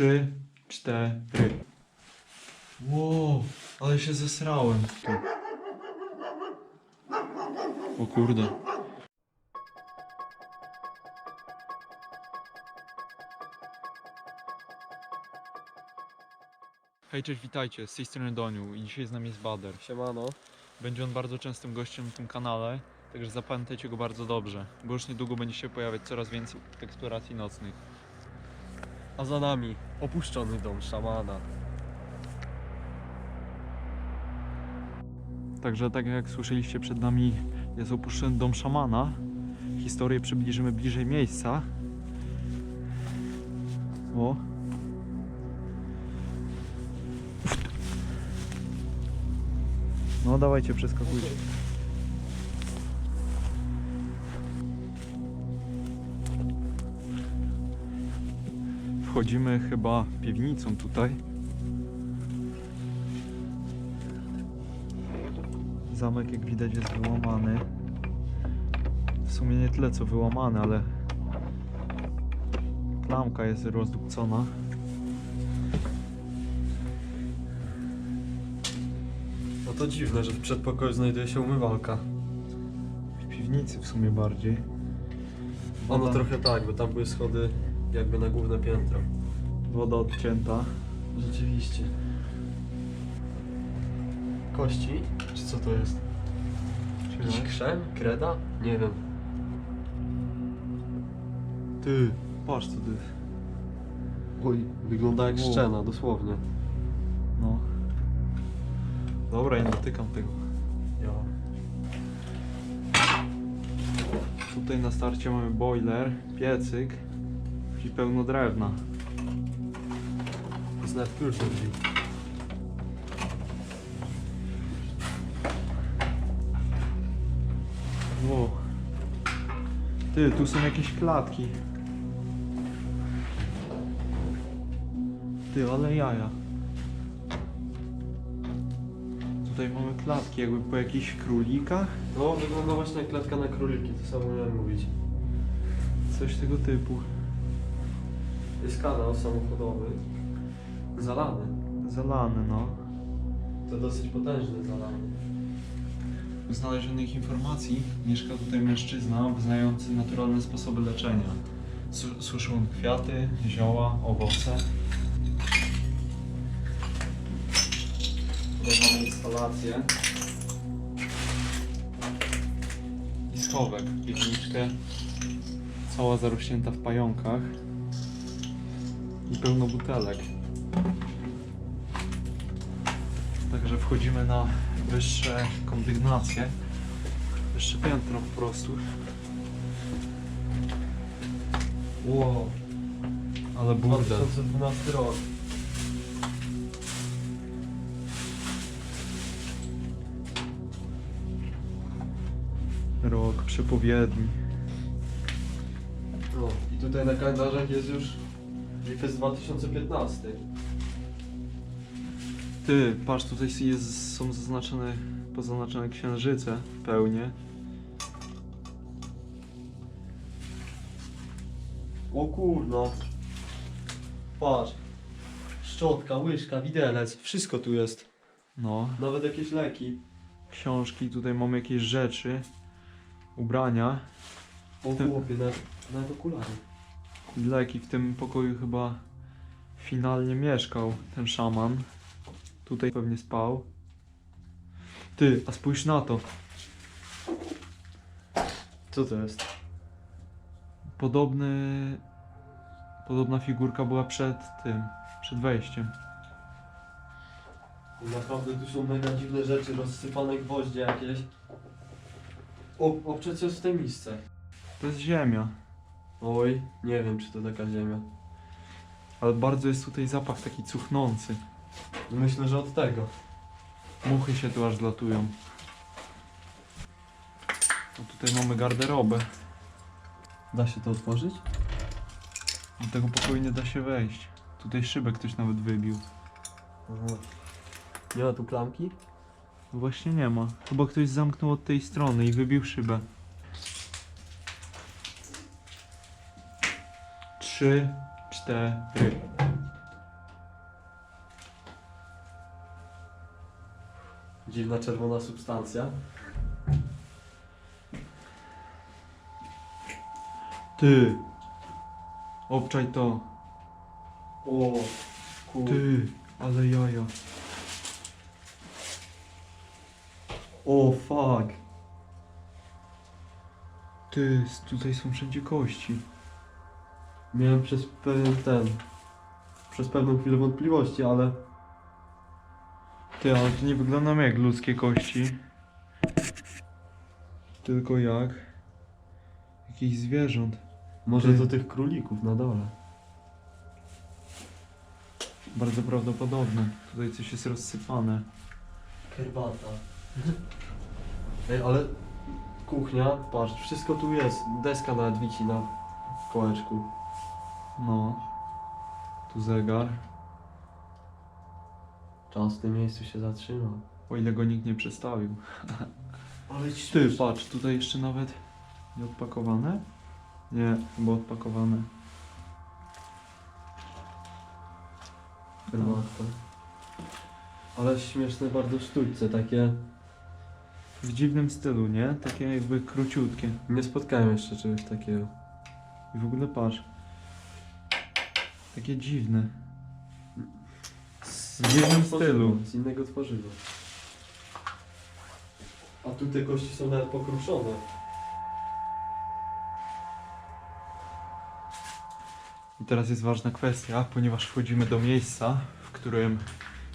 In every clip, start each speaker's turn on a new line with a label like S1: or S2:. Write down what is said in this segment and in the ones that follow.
S1: Trzy, cztery. Wow, ale się zesrałem. O kurde. Hej, cześć, witajcie, z tej strony Doniu i dzisiaj z nami jest Bader.
S2: Siemano.
S1: Będzie on bardzo częstym gościem w tym kanale, także zapamiętajcie go bardzo dobrze, bo już niedługo będzie się pojawiać coraz więcej eksploracji nocnych.
S2: A za nami opuszczony dom szamana.
S1: Także tak jak słyszeliście przed nami jest opuszczony dom szamana. Historię przybliżymy bliżej miejsca. O. No dawajcie, przeskakujcie. Wchodzimy chyba piwnicą tutaj. Zamek jak widać jest wyłamany. W sumie nie tyle co wyłamany, ale klamka jest rozdupcona.
S2: No to dziwne, że w przedpokoju znajduje się umywalka.
S1: W piwnicy w sumie bardziej.
S2: Ono
S1: Woda-
S2: trochę tak, bo tam były schody jakby na główne piętro.
S1: Woda odcięta.
S2: Rzeczywiście. Kości? Czy co to jest? Jakiś
S1: Czekaj.
S2: krzem? Kreda? Nie wiem.
S1: Ty, patrz co ty.
S2: Oj, wygląda jak
S1: Wow.
S2: szczena, dosłownie.
S1: No. Dobra, ja nie dotykam tego.
S2: Ja.
S1: Tutaj na starcie mamy boiler, piecyk i pełno drewna.
S2: Jest nawet klucz do drzwi.
S1: Wow. Ty, tu są jakieś klatki. Ty, ale jaja. Tutaj mamy klatki, jakby po jakichś królikach.
S2: No, wygląda właśnie jak klatka na króliki, to samo miałem mówić.
S1: Coś tego typu.
S2: Jest kanał samochodowy. Zalany.
S1: Zalany, no.
S2: To dosyć potężny zalany.
S1: Z znalezionych informacji mieszka tutaj mężczyzna znający naturalne sposoby leczenia. Su- on kwiaty, zioła, owoce. Mamy instalację. I schowek, piwniczkę. Cała zarośnięta w pająkach. I pełno butelek. Także wchodzimy na wyższe kondygnacje. Wyższe piętro po prostu.
S2: Wow.
S1: Ale burdel.
S2: 2012 rok.
S1: Rok przepowiedni.
S2: No i tutaj na kalendarzach jest już lipiec 2015.
S1: Ty, patrz, tutaj jest, są zaznaczone, pozaznaczone księżyce w pełnie.
S2: O kurno. Patrz. Szczotka, łyżka, widelec, wszystko tu jest.
S1: No,
S2: Nawet jakieś leki.
S1: książki, tutaj mamy jakieś rzeczy, ubrania.
S2: O
S1: Ty-
S2: chłopie, nawet, nawet okulary.
S1: I leki w tym pokoju chyba finalnie mieszkał ten szaman. Tutaj pewnie spał. Ty, a spójrz na to.
S2: Co to jest?
S1: Podobny. Podobna figurka była przed tym, przed wejściem.
S2: Naprawdę tu są mega dziwne rzeczy, rozsypane gwoździe jakieś. O, o przecież jest w tej misce.
S1: To jest ziemia.
S2: Oj, nie wiem czy to taka ziemia.
S1: Ale bardzo jest tutaj zapach taki cuchnący.
S2: Myślę, że od tego.
S1: Muchy się tu aż latują. A tutaj mamy garderobę.
S2: Da się to otworzyć?
S1: Do tego pokoju nie da się wejść. Tutaj szybę ktoś nawet wybił.
S2: Aha. Nie ma tu klamki?
S1: No właśnie nie ma. Chyba ktoś zamknął od tej strony i wybił szybę. trzy, cztery.
S2: Dziwna czerwona substancja.
S1: Ty. Obczaj to.
S2: O, kur...
S1: Ty, ale jaja. O, fuck. Ty, tutaj są wszędzie kości.
S2: Miałem przez pewien ten... Przez pewną chwilę wątpliwości, ale...
S1: Ty, ale to nie wygląda jak ludzkie kości. Tylko jak? Jakichś zwierząt.
S2: Może
S1: Ty.
S2: to tych królików na dole.
S1: Bardzo prawdopodobne. Tutaj coś jest rozsypane.
S2: Herbata. Ej, ale... Kuchnia, patrz, wszystko tu jest. Deska nawet wisi na kołeczku.
S1: No. Tu zegar.
S2: Czas w tym miejscu się zatrzymał.
S1: O ile go nikt nie przestawił.
S2: Ale
S1: Ty, patrz, tutaj jeszcze nawet nie odpakowane? Nie, chyba odpakowane.
S2: Herbatka. Ale śmieszne bardzo sztućce, takie...
S1: W dziwnym stylu, nie? Takie jakby króciutkie.
S2: Nie spotkałem jeszcze czegoś takiego.
S1: I w ogóle patrz. Takie dziwne.
S2: Z
S1: dziwnym stylu.
S2: Z innego tworzywa. A tu te kości są nawet pokruszone.
S1: I teraz jest ważna kwestia, ponieważ wchodzimy do miejsca, w którym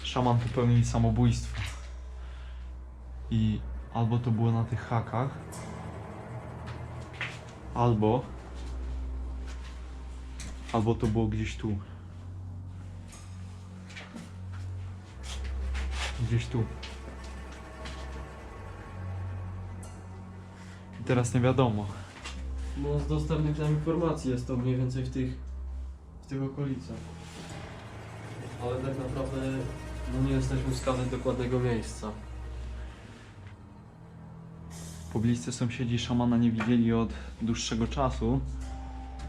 S1: szaman popełnił samobójstwo. I albo to było na tych hakach, albo albo to było gdzieś tu. Gdzieś tu. I teraz nie wiadomo.
S2: No z dostępnych nam informacji jest to mniej więcej w tych, w tych okolicach. Ale tak naprawdę no nie jesteśmy wskazać dokładnego miejsca.
S1: Pobliscy sąsiedzi szamana nie widzieli od dłuższego czasu.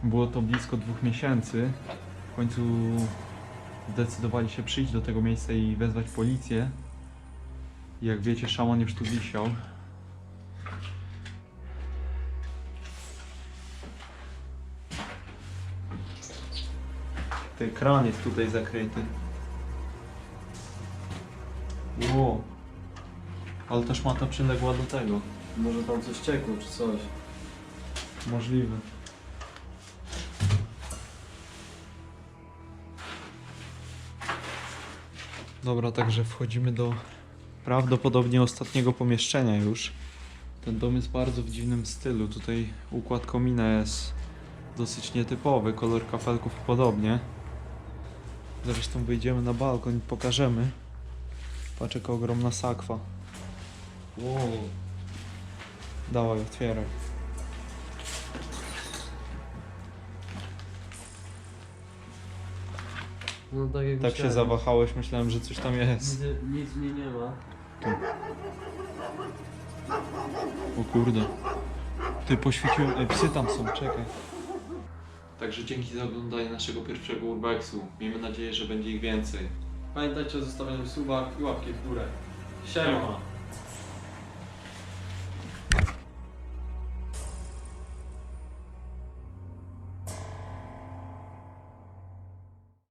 S1: Było to blisko dwóch miesięcy. W końcu zdecydowali się przyjść do tego miejsca i wezwać policję. Jak wiecie, szaman już tu wisiał. Ten kran jest tutaj zakryty. Ło. Ale ta szmata przyległa do tego.
S2: Może tam coś ciekło czy coś.
S1: Możliwe. Dobra, także wchodzimy do prawdopodobnie ostatniego pomieszczenia już. Ten dom jest bardzo w dziwnym stylu. Tutaj układ komina jest dosyć nietypowy, kolor kafelków podobnie. Zresztą wyjdziemy na balkon i pokażemy. Patrz jaka ogromna sakwa.
S2: Wow.
S1: Dawaj, otwieraj.
S2: No tak jak
S1: Tak się
S2: myślałem.
S1: zawahałeś, myślałem, że coś tam jest.
S2: Nic, nic w niej nie ma.
S1: O kurde. Ty poświeciłem. Ej, psy tam są, czekaj. Także dzięki za oglądanie naszego pierwszego urbexu. Miejmy nadzieję, że będzie ich więcej.
S2: Pamiętajcie o zostawianiu suba i łapki w górę. Siema!